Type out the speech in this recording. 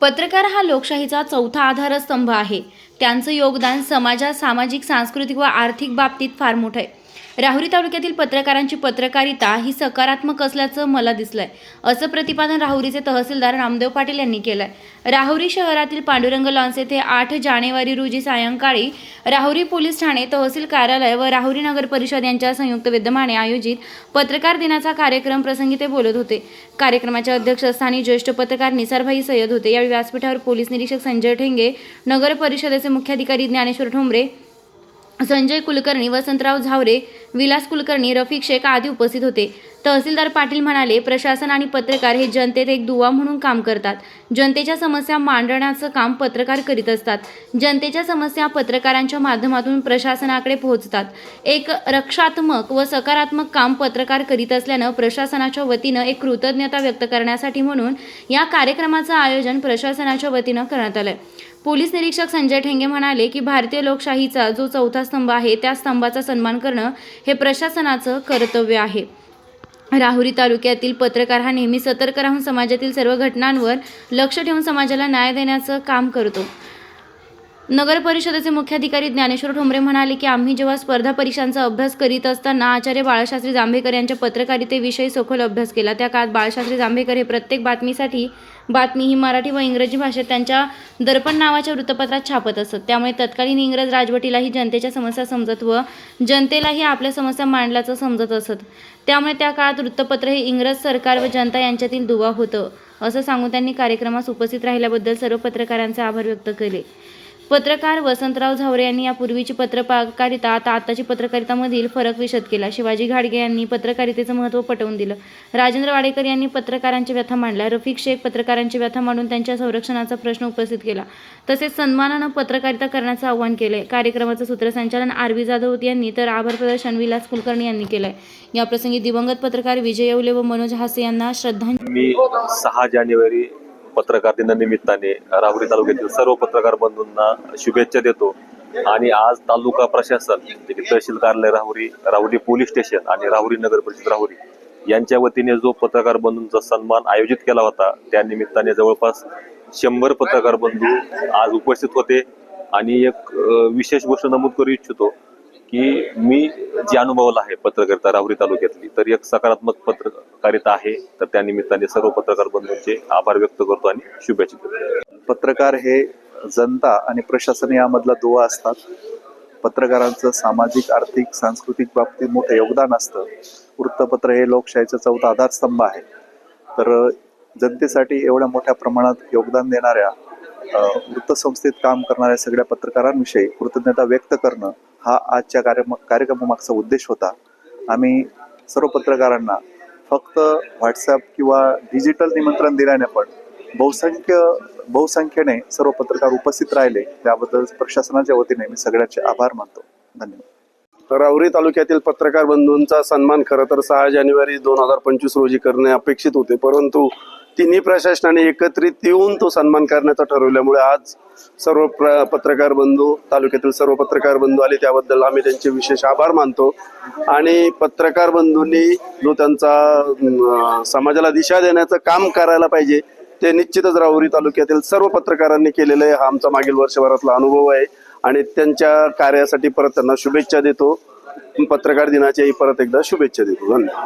पत्रकार हा लोकशाहीचा चौथा आधारस्तंभ आहे. त्यांचं योगदान समाजात सामाजिक सांस्कृतिक व आर्थिक बाबतीत फार मोठं आहे. राहुरी तालुक्यातील पत्रकारांची पत्रकारिता ही सकारात्मक असल्याचं मला दिसलंय असं प्रतिपादन राहुरीचे तहसीलदार रामदेव पाटील यांनी केलंय. राहुरी शहरातील पांडुरंग लॉन्स येथे आठ जानेवारी रोजी सायंकाळी राहुरी पोलीस ठाणे तहसील कार्यालय व राहुरी नगर परिषद यांच्या संयुक्त विद्यमाने आयोजित पत्रकार दिनाचा कार्यक्रम प्रसंगी ते बोलत होते. कार्यक्रमाच्या अध्यक्षस्थानी ज्येष्ठ पत्रकार निसारभाई सय्यद होते. यावेळी व्यासपीठावर पोलीस निरीक्षक संजय ठेंगे नगर परिषदेचे मुख्याधिकारी ज्ञानेश्वर ठोंबरे संजय कुलकर्णी वसंतराव झावरे विलास कुलकर्णी रफिक शेख आदी उपस्थित होते. तहसीलदार पाटील म्हणाले प्रशासन आणि पत्रकार हे जनतेत एक दुवा म्हणून काम करतात. जनतेच्या समस्या मांडण्याचं काम पत्रकार करीत असतात. जनतेच्या समस्या पत्रकारांच्या माध्यमातून प्रशासनाकडे पोहोचतात. एक रक्षात्मक व सकारात्मक काम पत्रकार करीत असल्यानं प्रशासनाच्या वतीनं एक कृतज्ञता व्यक्त करण्यासाठी म्हणून या कार्यक्रमाचं आयोजन प्रशासनाच्या वतीनं करण्यात आलंय. पोलीस निरीक्षक संजय ठेंगे म्हणाले की भारतीय लोकशाहीचा जो चौथा स्तंभ आहे त्या स्तंभाचा सन्मान करणं हे प्रशासनाचं कर्तव्य आहे. राहुरी तालुक्यातील पत्रकार हा नेहमी सतर्क राहून समाजातील सर्व घटनांवर लक्ष ठेवून समाजाला न्याय देण्याचं काम करतो. नगर परिषदेचे मुख्याधिकारी ज्ञानेश्वर ठोंबरे म्हणाले की आम्ही जेव्हा स्पर्धा परीक्षांचा अभ्यास करीत असताना आचार्य बाळशास्त्री जांभेकर यांच्या पत्रकारितेविषयी सखोल अभ्यास केला. त्या काळात बाळशास्त्री जांभेकर हे प्रत्येक बातमीसाठी बातमी ही मराठी व इंग्रजी भाषेत त्यांच्या दर्पण नावाच्या वृत्तपत्रात छापत असत. त्यामुळे तत्कालीन इंग्रज राजवटीलाही जनतेच्या समस्या समजत व जनतेलाही आपल्या समस्या मांडल्याचं समजत असत. त्यामुळे त्या काळात वृत्तपत्र हे इंग्रज सरकार व जनता यांच्यातील दुवा होतं असं सांगून त्यांनी कार्यक्रमास उपस्थित राहिल्याबद्दल सर्व पत्रकारांचे आभार व्यक्त केले. पत्रकार वसंतराव झावरे यांनी यापूर्वीची पत्रकारिता आता आताची पत्रकारितामधील फरक विशद केला. शिवाजी घाडगे यांनी पत्रकारितेचं महत्त्व पटवून दिलं. राजेंद्र वाडेकर यांनी पत्रकारांची व्यथा मांडल्या रफिक शेख पत्रकारांची व्यथा मांडून त्यांच्या संरक्षणाचा प्रश्न उपस्थित केला. तसेच सन्मानानं पत्रकारिता करण्याचं आवाहन केलंय. कार्यक्रमाचं सूत्रसंचालन आर व्ही जाधव यांनी तर आभार प्रदर्शन विलास कुलकर्णी यांनी केलंय. याप्रसंगी दिवंगत पत्रकार विजय येवले व मनोज हासे यांना श्रद्धांजली. सहा जानेवारी पत्रकार दिनानिमित्ताने राहुरी तालुक्यातील सर्व पत्रकार बंधूंना शुभेच्छा देतो. आणि आज तालुका प्रशासन तहसील कार्यालय राहुरी राहुरी पोलीस स्टेशन आणि राहुरी नगर परिषद राहुरी यांच्या वतीने जो पत्रकार बंधूंचा सन्मान आयोजित केला होता त्या निमित्ताने जवळपास शंभर पत्रकार बंधू आज उपस्थित होते. आणि एक विशेष गोष्ट नमूद करू इच्छितो की मी जी अनुभवलं आहे पत्रकारिता राहुरी तालुक्यातली तर एक सकारात्मक पत्रकारिता आहे. तर त्या निमित्ताने सर्व पत्रकार बंधूंचे आभार व्यक्त करतो आणि शुभेच्छा देतो. पत्रकार हे जनता आणि प्रशासन यामधला दुवा असतात. पत्रकारांचं सामाजिक आर्थिक सांस्कृतिक बाबतीत मोठं योगदान असतं. वृत्तपत्र हे लोकशाहीचा चौथा आधारस्तंभ आहे. तर जनतेसाठी एवढ्या मोठ्या प्रमाणात योगदान देणाऱ्या वृत्तसंस्थेत काम करणाऱ्या सगळ्या पत्रकारांविषयी कृतज्ञता व्यक्त करणं हा आजच्या कार्यम कार्यक्रमामागचा उद्देश होता. आम्ही सर्व पत्रकारांना फक्त व्हॉट्सॲप किंवा डिजिटल निमंत्रण दिल्याने पण बहुसंख्य बहुसंख्येने सर्व पत्रकार उपस्थित राहिले. त्याबद्दल प्रशासनाच्या वतीने मी सगळ्यांचे आभार मानतो. धन्यवाद. राहुरी तालुक्यातील पत्रकार बंधूंचा सन्मान खरं तर सहा जानेवारी दोन हजार पंचवीस रोजी करणे अपेक्षित होते. परंतु तिन्ही प्रशासनाने एकत्रित येऊन तो सन्मान करण्याचं ठरवल्यामुळे आज सर्व प्र पत्रकार बंधू तालुक्यातील सर्व पत्रकार बंधू आले. त्याबद्दल आम्ही त्यांचे विशेष आभार मानतो. आणि पत्रकार बंधूंनी जो त्यांचा समाजाला दिशा देण्याचं काम करायला पाहिजे ते निश्चितच राहुरी तालुक्यातील सर्व पत्रकारांनी केलेलं आहे. हा आमचा मागील वर्षभरातला अनुभव आहे. आणि त्यांच्या कार्यासाठी परत त्यांना शुभेच्छा देतो. पत्रकार दिनाच्याही परत एकदा शुभेच्छा देतो. धन्यवाद.